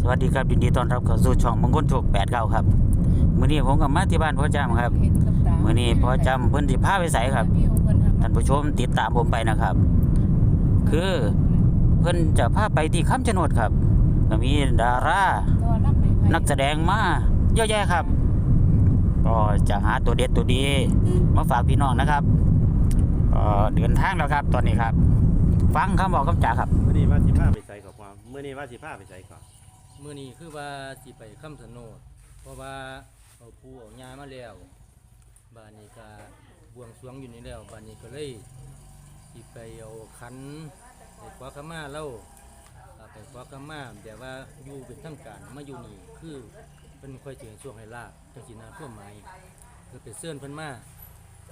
สวัสดีครับยินดีต้อนรับเข้าสู่ช่องมงคลโชค89ครับมื้อนี้ผมกับมาที่บ้านพ่อจำครับเห็นกับตามื้อนี้พ่อจำเพิ่นสิพาไปไสครับพี่ของเพิ่นครับท่านผู้ชมติดตามผมไปนะครับ คือเพิ่นจะพาไปที่คำชะโนดครับก็มีดาราตัวรับไหนไผนักแสดงมาเยอะแยะครับก็จะหาตัวเด็ดตัวดีมาฝากพี่น้องนะครับก็เดินทางแล้วครับ ตอนนี้ครับ ฟังคำบอกคำจาครับมื่อนี้ว่าสิพาไปใส่ขอความเมื่อนี้ว่าสิพาไปใส่ก่อน มื่อนี้คือว่าสิไปคำสนดเพราะว่าเอาผู้เอายามาแล้วบ้านนี้ก็บวงสรวงอยู่นี่แล้วบ้านนี้ก็เลยสิไปเอาขันไปขวาขมาเล่าอ่าไปขวาขมาแต่ว่าอยู่เป็นทางการมาอยู่นี่คือเป็นค่อยเสียช่วงให้ลาบจังสินาเพื่อหมายคือไปเสื่อนเพิ่นมา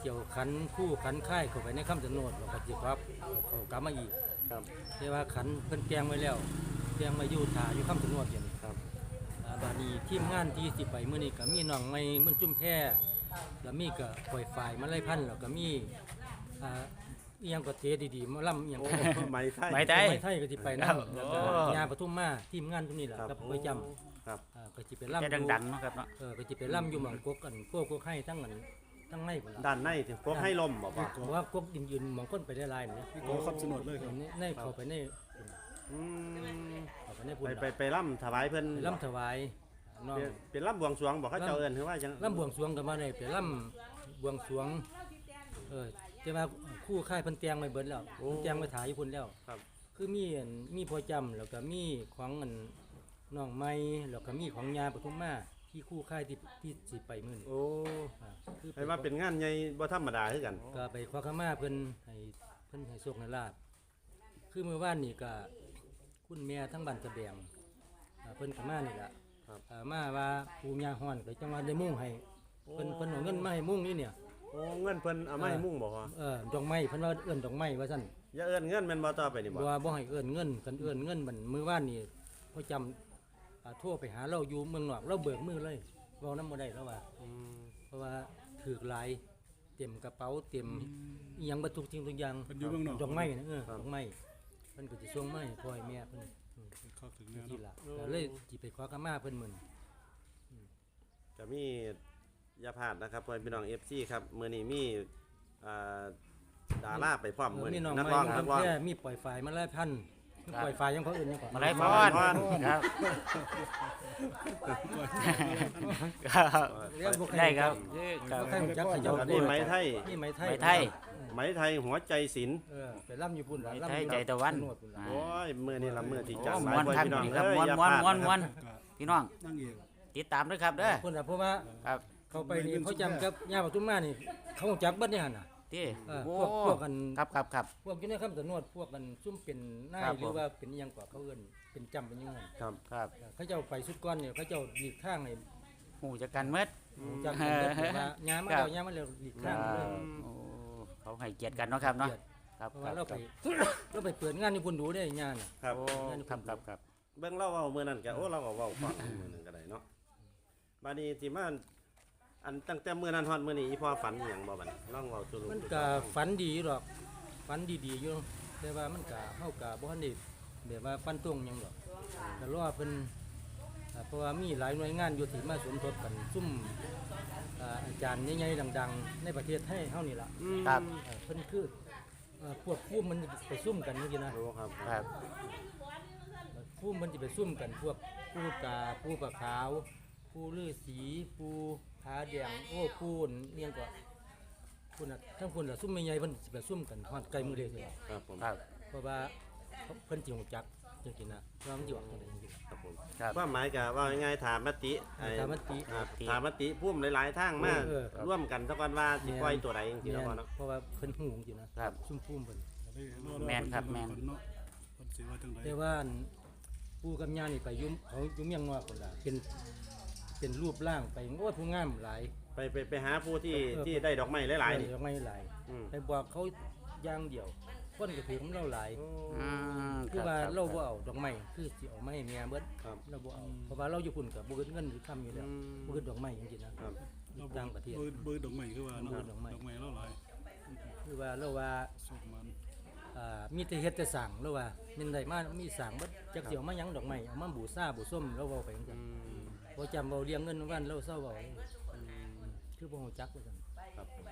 เกี่ยวขันคู่ขันค่ายเข้าไปในคำสนดแล้วก็สิครับเอาเขากลับมาอีกครับเรียกว่าขันเพิ่นแกงไว้แล้ว แกงมาอยู่ถ่าอยู่คำสนดอย่างนี้ครับอ่าบาดนี้ทีมงานที่สิไปมื้อนี้ก็มีน้องไม่มึงจุ่มแพร่แล้วมีก็ปล่อยฝ่ายมาไล่พันธุ์แล้วก็มีอ่าอีหยังก็เตะดีๆมาล่ำอีหยังโอ้ก็ไม้ไทยไม้ไทยไทยก็สิไปนำครับแล้วก็โอ้ยาปทุมมาทีมงานทุกนี้แหละครับกับไปจำครับอ่าก็สิไปล่ำจะอยู่ดังๆเนาะครับเนาะ เออก็สิไปล่ำอยู่หม่องกกกันโกกกให้ทั้งนั้นทั้งในพุ่นล่ะ ด้านในถึงพวกให้ลมบอกว่าเพราะว่ากกยืนๆหมองคนไปได้หลายนี่พี่โกขับสนุดเลยครับ ในเข้าไปใน อืมเข้าไปในพุ่นไปล่ะไปไปล่ำถวายเพิ่นไปล่ำถวายน้อง เป็นเป็นล่ำบวงสรวงบอกเขาเจ้าเอิญคือว่าจัง ล่ำบวงสรวงกันมาเลยไปล่ำบวงสรวง เออแต่ว่าคู่ค่ายเพันเตียงไม่เบิดแล้วเพิ่นเตียงไปถ่ายญี่ปุ่นแล้ว ครับ คือมีอันมีพอจำแล้วก็มีของอันน้องไม้แล้วก็มีของยาปทุมมาที่คู่ค่ายที่ที่สิไปมื้อนี้โอ้อ่าคือไปว่าเป็นงานใหญ่บ่ธรรมดาคือกัน ก็ไปขอขมาเพิ่นให้เพิ่นให้โชคให้ลาบคือเมื่อวานนี่ก็ คุณแม่ทั้งบ้านตะแบงอ่าเพิ่นก็มานี่ล่ะครับอ่ามาว่าปูยาฮ้อนก็จังว่าได้มุ่งให้เพิ่นเพิ่นเอาเงินมาให้มุ่งนี่เนี่ย โอ้เงินเพิ่นเอามาให้มุ่งบอกว่าเออดอกไม้เพิ่นว่าเอื้อนดอกไม้ว่าซั่นอย่าเอิญเงินแม่นบ่ต่อไปนี่บ่บ่ว่าบ่ให้เอื้อนเงินกันเอื้อนเงินมันมื้อวานนี่พ่อจำอ่าโทรไปหาเราอยู่เมืองนอกเราเบิกมือเลยเว้านำบ่ได้แล้วว่า อืมเพราะว่าถูกหลายเต็มกระเป๋าเต็มอีหยังบ่ทุกสิ่งทุกอย่างเพิ่นอยู่เมืองนอก ดอกไม้นะเออดอกไม้เพิ่นก็สิส่งมาให้พ่อให้แม่เพิ่นอืมเข้าถึงแนวที่เนาะล่ะก็เลยสิไปขอขมาเพิ่นมื้อนี้ก็มีอยาพลาดนะครับพ่อพี่น้อง FC ครับมื้อนี้มีอ่าดาราไปพร้อมเอมื้ออมีนี้น้องนักไม้ร้องน้นัอกงร้อง แค่มีปล่อยฝ่ายมาหลายพันปล่อยฝ่ายยังเขาอื่นยังก่อนมาไล่พมาไล่รพรครับ ได้ครับครับใครรู้จักขยับอันนี้ไหมไทย นี่ไหมไทย ไหมไทย ไหมไทยหัวใจศิลป์เออไปล่ำอยู่พุ่นล่ะไหมล่ำไทยอยู่ใจตะวันโดพุ่ล่ะโอ้ยเมื่อนี้ละเมื่อที่จัดโอ้หลาม้ยวนคนครับพี่น้องนี่ครับเอ้ยม้วนอย่าม้วนพลาดม้วนนะม้วนครับพี่น้องนั่งเอกติดตามด้วยครับเด้อพุ่นล่ะเพราะว่าครับเขาไปนี่เขาจำกับย่าปทุมมานี่เขารู้จักเบิดเนี่ยหั่นน่ะ ที่เออโอ้พวกพวกกัน ครับครับครับ พวกอยู่ในคำสนวดพวกกันซุ่มเป็นนายครับหรือว่าเป็นอิหยังกว่าเขาเอิ้นเป็นจำเป็นอิหยังนั้นครับครับเขาเจ้าไปสุดก้อนเนี่ยเขาเจ้าหลีกข้างให้หูจักกันเมื่อจำเป็นเบิดแต่ว่าย้ำมาแล้วย้ำมาแล้วหลีกข้างเลย โอ้ เขาให้เกียรติกันเนาะครับเนาะเกียรติครับเพราะครัว่าบเราไปเราไปเปิดงานนี่พุ่นดูได้งานน่ะ ครับ โอ้ครับครับครับ เบิ่งเล่าเว้าเมื่อนั้นก็โอ้เราก็เว้าก่อนมื้อนั้นก็ได้เนาะบัดนี้สิมาอันตั้งแต่มื้อนั้นฮอดมื้อนี้อีพ่อฝันอิหยังบ่บัดนี้ลองเว้าสู่ลูกมันก็ฝันดีอยู่หรอกฝันดีๆอยู่แต่ว่ามันก็เฮาก็บ่ทันได้แบบว่าฟันตรงหยังหรอกแต่รอเพิ่นอ่าเพราะว่ามีหลายหน่วยงานอยู่ที่มาสมทบกันซุ่ม อ่าอาจารย์ใหญ่ๆดัง ๆ ในประเทศไทยเฮานี่ล่ะอืมครับ เอ่อเพิ่นคือเอ่อพวกผู้มันไปซุ่มกันเมื่อกี้นะโอ้ครับครับ ผู้มันจะไปซุ่มกันพวกผู้กาผู้ปลาขาว ผู้ลือสีผู้ขาแดงโอ้ผู้เนียงกว่าคุณน่ะทั้งคุณน่ะซุ่มใหญ่ๆเพิ่นสิไปซุ่มกันฮอดไกลมือเลยสิครับผมครับ เพราะว่าเพิ่นสิฮู้จัก จังซี่นะว่ามันสิออกจังได๋จังซี่ ครับผมครับ ความหมายก็ว่าง่ายๆถามมติไอ้ถามมติ อ่าถามมติพุ่มหลายๆทางมาเออครับ ร่วมกันสักวันว่าสิปล่อยตัวใดจริงๆแล้วพอเนาะเพราะว่าเพิ่นฮู้จังซี่นะครับ ซุ่มพุ่มเพิ่นแม่นครับแม่นเนาะเพิ่นสิว่าจังได๋แต่ว่าอันปู่กับย่านี่ไปอยุ่เขาอยู่เมียงนอกพุ่นล่ะเป็นเป็นรูปร่างไปโอ้ยผู้งามหลาย ไปไปไปหาผู้ที่เออ ที่ได้ดอกไม้หลายๆนี่ เออไม่หลายอืม ไปบอกเขาอย่างเดียว คนก็ถือของเราหลาย อืมคือรับว่าคบเราบ่เอาดอกไม้คือสิเอาไม้ให้เมียเบิดครับเราบ่เอาเพราะว่าเราอยู่พุ่นกับบ่เกิดเงินหรือคำอยู่แล้วอืม บ่เกิดดอกไม้จริงๆนะครับอยู่ต่างประเทศ เบิดเบิดดอกไม้คือว่าเนาะเบิดดอกไม้ดอกไม้เราหลายคือว่าเราว่าสุกมันออ่ามีแต่เฮ็ดแต่สั่งแล้วว่ามินได้มามีสั่งบ่จักสิเอามาหยังดอกไม้เอามาบูชาบูส้มแล้วเว้าไปจังซั่นบ่จำเว้าเรียงเงินวันแล้วเศร้าเว้าคือบ่ฮู้จักว่าซั่นครับผม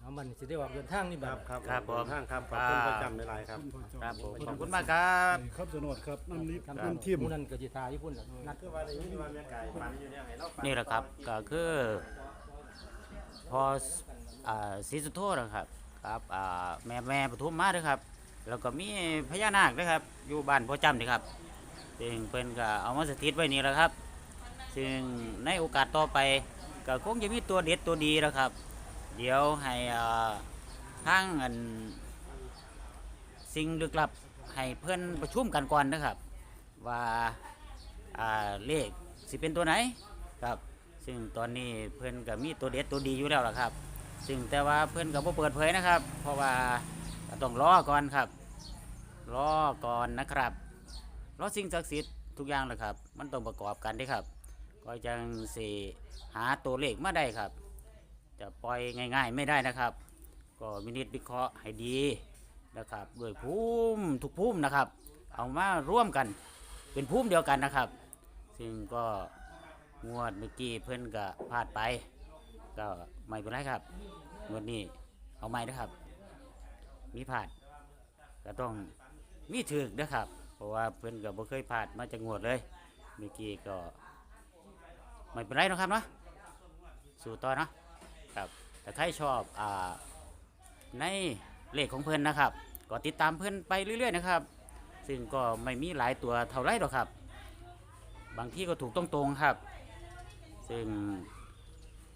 เอามันสิได้ออกเดินทางนี่คบัรัดบครับครับผมทางครับขอบคุณประจำในไลน์ครับ ครับผมขอบคุณมากครับคำสนดครับน้ำนี้ครับน้ำทิมหมู่นั้นก็สิทาอยู่พุ่นล่ะนัด คือว่าได้ยินว่าแม่ไก่ฝันอยู่เนี่ยให้เราฝัน นี่แหละครับก็คือพอสอ่าศรีสุโธนะครับครับอ่าแม่แม่ปทุมมาด้วยครับ แล้วก็มีพญานาคด้วยครับ อยู่บ้านพ่อจำนี่ครับซึ่งเพิ่นก็เอามาสถิตไว้นี่แหละครับ ซึ่งในโอกาสต่อไปก็คงจะมีตัวเด็ดตัวดีแล้วครับ เดี๋ยวให้ทางอันสิ่งลึกลับให้เพื่อนประชุมกันก่อนนะครับ ว่าาเลขสิเป็นตัวไหนครับ ซึ่งตอนนี้เพื่อนก็มีตัวเด็ดตัวดีอยู่แล้วล่ะครับ ซึ่งแต่ว่าเพื่อนก็บ่เปิดเผยนะครับ เพราะว่าต้องรอก่อนครับรอก่อนนะครับรอสิ่งศักดิ์สิทธิ์ทุกอย่างเลยครับ มันต้องประกอบกันด้ครับ ก็จังสิหาตัวเลขมาได้ครับ จะปล่อยง่าย ๆ ไม่ได้นะครับ ก็มินิตวิเคราะห์ให้ดีนะครับด้วยภูมิทุกภูมินะครับ เอามาร่วมกันเป็นภูมิเดียวกันนะครับ ซึ่งก็งวดเมื่อกี้เพิ่อนก็พลาดไป ก็ไม่เป็นไรครับงวดนี้เอาใหม่นะครับ มีพลาดก็ต้องมีถึกนะครับ เพราะว่าเพิ่อนก็บ่เคยพลาดมาจากงวดเลยเมื่อกี้ก็ไม่เป็นไรนะครับเนาะสู่ต่อเนาะ ครับแต่ใครชอบอ่าในเลขของเพิ่อนนะครับ ก็ติดตามเพิ่อนไปเรื่อย ๆ นะครับ ซึ่งก็ไม่มีหลายตัวเท่าไรหรอกครับ บางที่ก็ถูกต้องตรงๆครับ ซึ่ง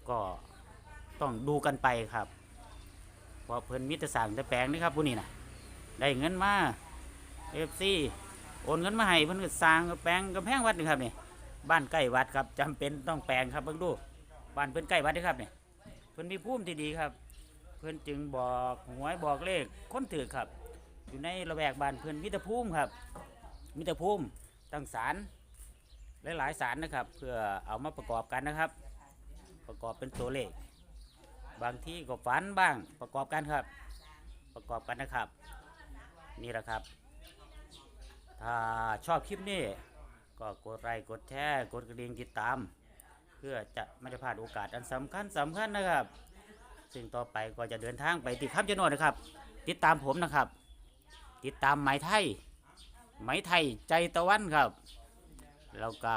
ก็ต้องดูกันไปครับเพราะเพิ่อนมิตรสั่งแต่แปลงนี่ครับผู้นี้นะได้เงินมาเอฟซีโอนเงินมาให้เพิ่อนก็สร้างแปลงกำแพงวัดนี่ครับนี่บ้านใกล้วัดครับจำเป็นต้องแปลงครับเพิ่งดูบ้านเพิ่อนใกล้วัดนี่ครับนี่ เพิ่นมีภูมิที่ดีครับ เพิ่นจึงบอกหวยบอกเลขค้นถือครับ อยู่ในระแวกบ้านเพื่อนมิตรภูมิครับ มิตรภูมิตั้งศาลหลายๆศาลนะครับ เพื่อเอามาประกอบกันนะครับ ประกอบเป็นตัวเลข บางที่ก็ฝันบ้างประกอบกันครับ ประกอบกันนะครับ นี่แหละครับ ถ้าชอบคลิปนี้ก็กดไลค์กดแชร์กดกระดิ่งติดตาม พื่อจะไม่ได้พลาดโอกาสอันสำคัญสำคัญนะครับ ซึ่งต่อไปก็จะเดินทางไปที่คำชะโนดนะครับ ติดตามผมนะครับ ติดตามไหมไทยไหมไทยใจตะวันครับแล้วก็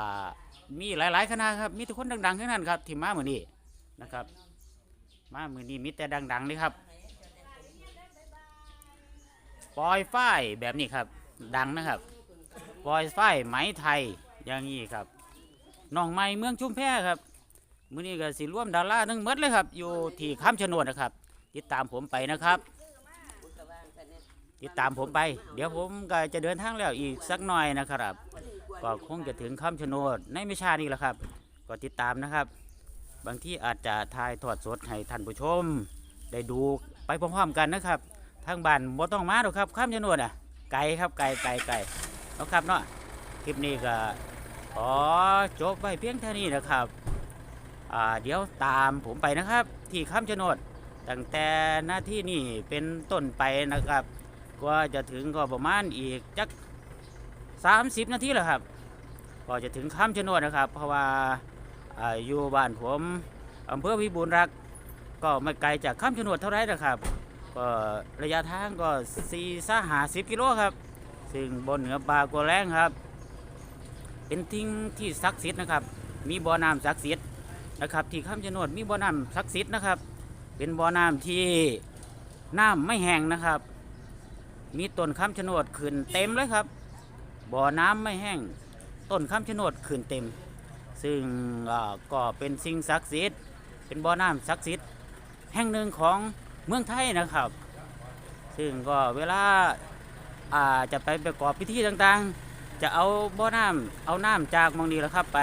มีหลาย ๆ คณะครับ มีทุกคนดังๆทั้งนั้นครับที่มาเมือนี้นะครับ มาเมือนี้มีแต่ดังๆเลยครับปล่อยฝ้ายแบบนี้ครับ ดังนะครับปล่อยฝ้ายไหมไทยอย่างนี้ครับ น้องไม้เมืองชุมแพครับมือนี้ก็สิร่วมดาราทั้งหมดเลยครับ อยู่ที่คำชะโนดนนะครับ ติดตามผมไปนะครับ ติดตามผมไป เดี๋ยวผมก็จะเดินทางแล้วอีกสักหน่อยนะครับ ก็คงจะถึงคำชะโนในไม่ช้านี้แหละครับ ก็ติดตามนะครับ บางที่อาจจะถ่ายทอดสดให้ท่านผู้ชม ได้ดูไปพร้อมๆกันนะครับ ทางบ้านบ่ต้องมาหรอกครับคำชะโนอะไกลครับไกลไกลไกลนะครับเนาะคลิปนี้ก็ ขอจบไว้เพียงเท่านี้นะครับอ่าเดี๋ยวตามผมไปนะครับ ที่คำชะโนดตั้งแต่หน้าที่นี่เป็นต้นไปนะครับกว่าจะถึงก็ประมาณอีกจัก30 นาทีแหละครับ ก็จะถึงคำชะโนดนะครับ เพราะว่าอ่าอยู่บ้านผมอำเภอพิบูลรัก ก็ไม่ไกลจากคำชะโนดเท่าไหรนะครับ ก็ระยะทางก็4 5 50กิโลครับ ซึ่งบนเหนือปลากัวแรงครับ เป็นทิ้งที่ศักดิ์สิทธิ์นะครับ มีบ่อน้ำศักดิ์สิทธิ์นะครับ ที่คำชะโนดมีบ่อน้ำศักดิ์สิทธิ์นะครับ เป็นบ่อน้ำที่น้ำไม่แห้งนะครับ มีต้นคำชะโนดขึ้นเต็มเลยครับ บ่อน้ำไม่แห้ง ต้นคำชะโนดขึ้นเต็ม ซึ่งก็เป็นสิ่งศักดิ์สิทธิ์เป็นบ่อน้ำศักดิ์สิทธิ์แห่งหนึ่งของเมืองไทยนะครับ ซึ่งก็เวลาอาจะไปประกอบพิธีต่างๆ จะเอาบ่อน้ำเอาน้ำจากมองนี้แหละครับ ไป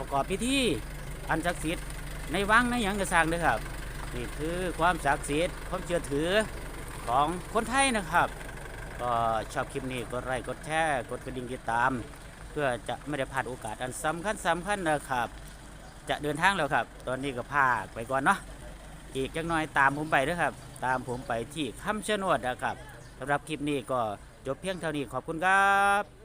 ประกอบพิธีอันศักดิ์สิทธิ์ในวังในหยังกระสังด้วยครับนี่คือความศักดิ์สิทธิ์ความเชื่อถือของคนไทยนะครับ ก็ชอบคลิปนี้กดไลค์กดแชร์กดกระดิ่งติดตาม เพื่อจะไม่ได้พลาดโอกาสอันสำคัญสำคัญนะครับ จะเดินทางแล้วครับ ตอนนี้ก็พาไปก่อนเนาะอีกจักหน่อยตามผมไปด้วยครับ ตามผมไปที่คำชะโนดนะครับสำหรับคลิปนี้ก็ จบเพียงเท่านี้ขอบคุณครับ